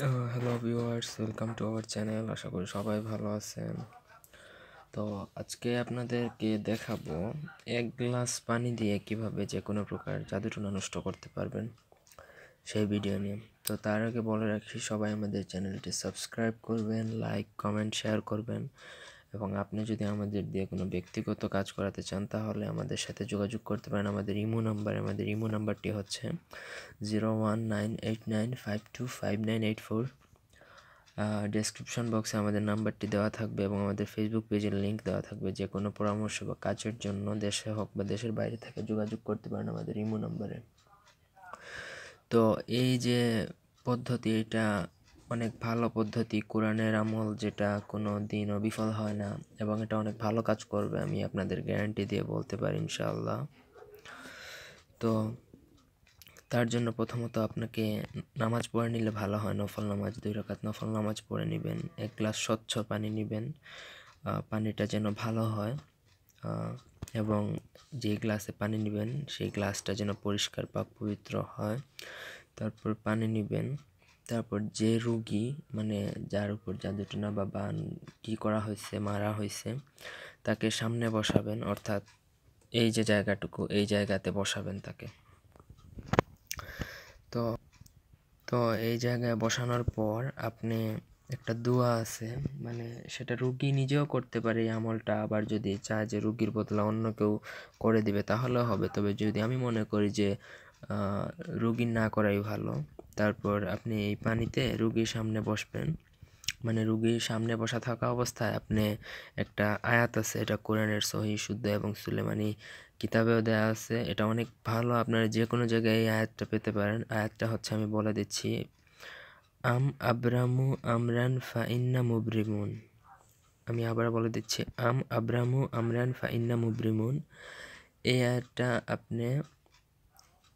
Hello viewers welcome to our channel আশা করি সবাই ভালো আছেন। তো আজকে আপনাদেরকে দেখাবো এক গ্লাস পানি দিয়ে কীভাবে যে কোনো প্রকার জাদুটুনা নষ্ট করতে পারবেন সেই ভিডিও নিয়ে। তো তার আগে বলে রাখি, সবাই আমাদের চ্যানেলটি সাবস্ক্রাইব করবেন লাইক কমেন্ট শেয়ার করবেন। এবং আপনি যদি আমাদের দিয়ে কোনো ব্যক্তিগত কাজ করাতে চান, তাহলে আমাদের সাথে যোগাযোগ করতে পারেন। আমাদের ইমো নাম্বার, আমাদের ইমো নাম্বারটি হচ্ছে zero one nine eight nine five two five nine eight four description বক্সে আমাদের নাম্বারটি দেওয়া থাকবে এবং আমাদের ফেসবুক পেজের লিঙ্ক দেওয়া থাকবে। যে কোনো পরামর্শ বা কাজের জন্য দেশে হোক বা দেশের বাইরে থেকে যোগাযোগ করতে পারেন আমাদের ইমো নাম্বারে। তো এই যে পদ্ধতি, এটা অনেক ভালো পদ্ধতি, কোরআনের আমল যেটা কোনো দিনও বিফল হয় না এবং এটা অনেক ভালো কাজ করবে, আমি আপনাদের গ্যারান্টি দিয়ে বলতে পারি ইনশাআল্লাহ। তো তার জন্য প্রথমত আপনাকে নামাজ পড়ে নিলে ভালো হয়, নফল নামাজ, দুই রকাত নফল নামাজ পড়ে নেবেন, এক গ্লাস স্বচ্ছ পানি নেবেন পানিটা যেন ভালো হয় এবং যে গ্লাসে পানি নেবেন সেই গ্লাসটা যেন পরিষ্কার পাক পবিত্র হয়, তারপর পানি নেবেন। তারপর যে রুগী মানে যার উপর জাদুটনা বা বান কী করা হয়েছে, মারা হয়েছে, তাকে সামনে বসাবেন, অর্থাৎ এই যে জায়গাটুকু, এই জায়গাতে বসাবেন তাকে। তো তো এই জায়গায় বসানোর পর আপনি একটা দোয়া আছে মানে সেটা রুগী নিজেও করতে পারে এই আমলটা, আবার যদি চায় যে রুগীর বদলা অন্য কেউ করে দিবে, তাহলেও হবে। তবে যদি আমি মনে করি যে রুগীর না করাই ভালো তারপর আপনি এই পানিতে রুগীর সামনে বসবেন। মানে রুগীর সামনে বসা থাকা অবস্থায় আপনি একটা আয়াত আছে, এটা কোরআনের সহি, শুদ্ধ এবং সুলেমানি কিতাবেও দেওয়া আছে। এটা অনেক ভালো, আপনারা যে কোনো জায়গায় এই আয়াতটা পেতে পারেন। আয়াতটা হচ্ছে আমি বলে দিচ্ছি, আম আব্রামু আমরান ফাইন্না মুবরিমুন। আমি আবার বলে দিচ্ছি, আম আব্রামু আমরান ফাইন্না মুবরিমুন। এই আয়াতটা আপনি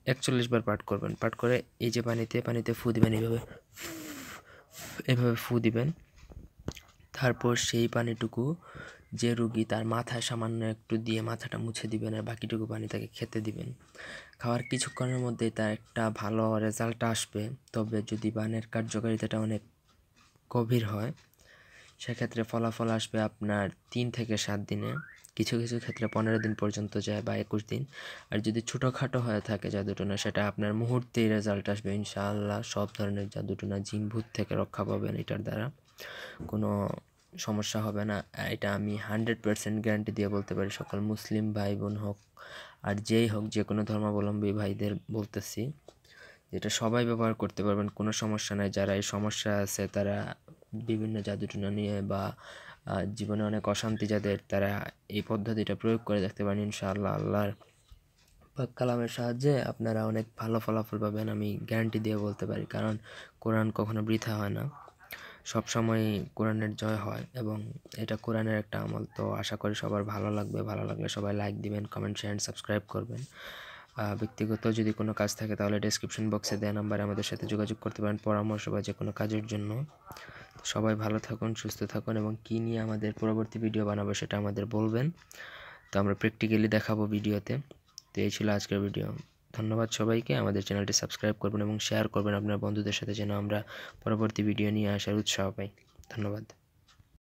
একচল্লিশ বার পাঠ করবেন। পাঠ করে এই যে পানিতে পানিতে ফু দিবেন, এইভাবে এভাবে ফু দিবেন। তারপর সেই পানিটুকু যে রুগী তার মাথায় সামান্য একটু দিয়ে মাথাটা মুছে দিবেন আর বাকিটুকু পানি তাকে খেতে দিবেন। খাওয়ার কিছুক্ষণের মধ্যেই তার একটা ভালো রেজাল্ট আসবে। তবে যদি বানের কার্যকারিতাটা অনেক গভীর হয়, সেক্ষেত্রে ফলাফল আসবে আপনার তিন থেকে সাত দিনে। কিছু কিছু ক্ষেত্রে পনেরো দিন পর্যন্ত যায় বা একুশ দিন। আর যদি ছোটোখাটো হয়ে থাকে জাদুটনা, সেটা আপনার মুহূর্তেই রেজাল্ট আসবে। ইনশাআল্লাহ সব ধরনের জাদুটনা জিন ভূত থেকে রক্ষা পাবেন এটার দ্বারা। কোনো সমস্যা হবে না। এটা আমি হান্ড্রেড পারসেন্ট গ্যারান্টি দিয়ে বলতে পারি, সকল মুসলিম ভাই বোন হোক আর যেই হোক, যে কোনো ধর্মাবলম্বী ভাইদের বলতেছি, যেটা সবাই ব্যবহার করতে পারবেন, কোনো সমস্যা নাই। যারা এই সমস্যা আছে, তারা বিভিন্ন জাদুটনা নিয়ে বা জীবনে অনেক অশান্তি যাদের, তারা এই পদ্ধতিটা প্রয়োগ করে দেখতে পারেন, ইনশাআল্লাহ আল্লাহর কালামের সাহায্যে আপনারা অনেক ভালো ফলাফল পাবেন, আমি গ্যারান্টি দিয়ে বলতে পারি। কারণ কোরআন কখনো বৃথা হয় না। সবসময় কোরআনের জয় হয় এবং এটা কোরআনের একটা আমল। তো আশা করি সবার ভালো লাগবে। ভালো লাগলে সবাই লাইক দিবেন কমেন্ট শেয়ার সাবস্ক্রাইব করবেন। ব্যক্তিগত যদি কোনো কাজ থাকে তাহলে ডিসক্রিপশন বক্সে দেওয়া নাম্বারে আমাদের সাথে যোগাযোগ করতে পারেন, পরামর্শ বা যে কোনো কাজের জন্য। সবাই ভালো থাকুন, সুস্থ থাকুন এবং কী নিয়ে আমাদের পরবর্তী ভিডিও বানাবো সেটা আমাদের বলবেন। তো আমরা প্র্যাকটিক্যালি দেখাবো ভিডিওতে তো এই ছিল আজকের ভিডিও ধন্যবাদ সবাইকে। আমাদের চ্যানেলটি সাবস্ক্রাইব করবেন এবং শেয়ার করবেন আপনার বন্ধুদের সাথে যেন আমরা পরবর্তী ভিডিও নিয়ে আসার উৎসাহ পাই। ধন্যবাদ।